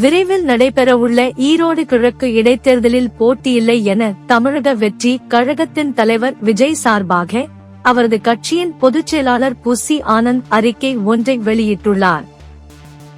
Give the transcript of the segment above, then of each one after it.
விரைவில் நடைபெறவுள்ள ஈரோடு கிழக்கு இடைத்தேர்தலில் போட்டியில்லை என தமிழக வெற்றி கழகத்தின் தலைவர் விஜய் சார்பாக அவரது கட்சியின் பொதுச் செயலாளர் புசி ஆனந்த் அறிக்கை ஒன்றை வெளியிட்டுள்ளார்.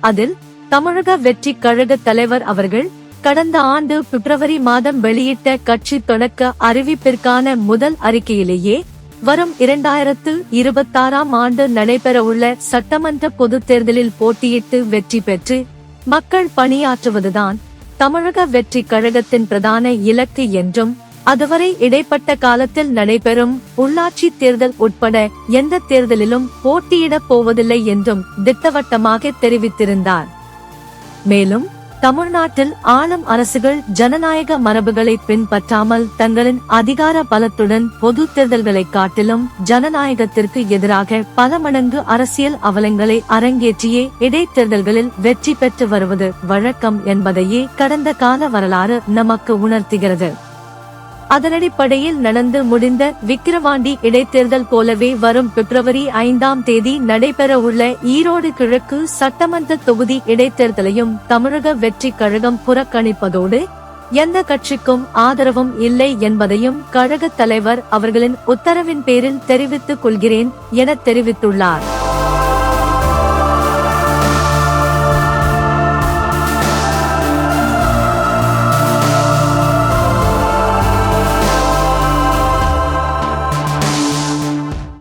அதில் தமிழக வெற்றி கழக தலைவர் அவர்கள் கடந்த ஆண்டு பிப்ரவரி மாதம் வெளியிட்ட கட்சி தொடக்க அறிவிப்பிற்கான முதல் அறிக்கையிலேயே வரும் இரண்டாயிரத்து இருபத்தாறாம் ஆண்டு நடைபெறவுள்ள சட்டமன்ற பொதுத் தேர்தலில் போட்டியிட்டு வெற்றி பெற்று மக்கள் பணியாற்றுவதுதான் தமிழக வெற்றி கழகத்தின் பிரதான இலக்கு என்றும் அதுவரை இடைப்பட்ட காலத்தில் நடைபெறும் உள்ளாட்சி தேர்தல் உட்பட எந்த தேர்தலிலும் போட்டியிடப் போவதில்லை என்றும் திட்டவட்டமாக தெரிவித்திருந்தார். மேலும் தமிழ்நாட்டில் ஆளும் அரசுகள் ஜனநாயக மரபுகளை பின்பற்றாமல் தங்களின் அதிகார பலத்துடன் பொது தேர்தல்களை காட்டிலும் ஜனநாயகத்திற்கு எதிராக பல மடங்கு அரசியல் அவலங்களை அரங்கேற்றியே இடைத்தேர்தல்களில் வெற்றி பெற்று வருவது வழக்கம் என்பதையே கடந்த கால வரலாறு நமக்கு உணர்த்துகிறது. அதனடிப்படையில் நடந்து முடிந்த விக்கிரவாண்டி இடைத்தேர்தல் போலவே வரும் பிப்ரவரி ஐந்தாம் தேதி நடைபெறவுள்ள ஈரோடு கிழக்கு சட்டமன்ற தொகுதி இடைத்தேர்தலையும் தமிழக வெற்றி கழகம் புறக்கணிப்பதோடு எந்த கட்சிக்கும் ஆதரவும் இல்லை என்பதையும் கழக தலைவர் அவர்களின் உத்தரவின் பேரில் தெரிவித்துக் கொள்கிறேன் என தெரிவித்துள்ளார்.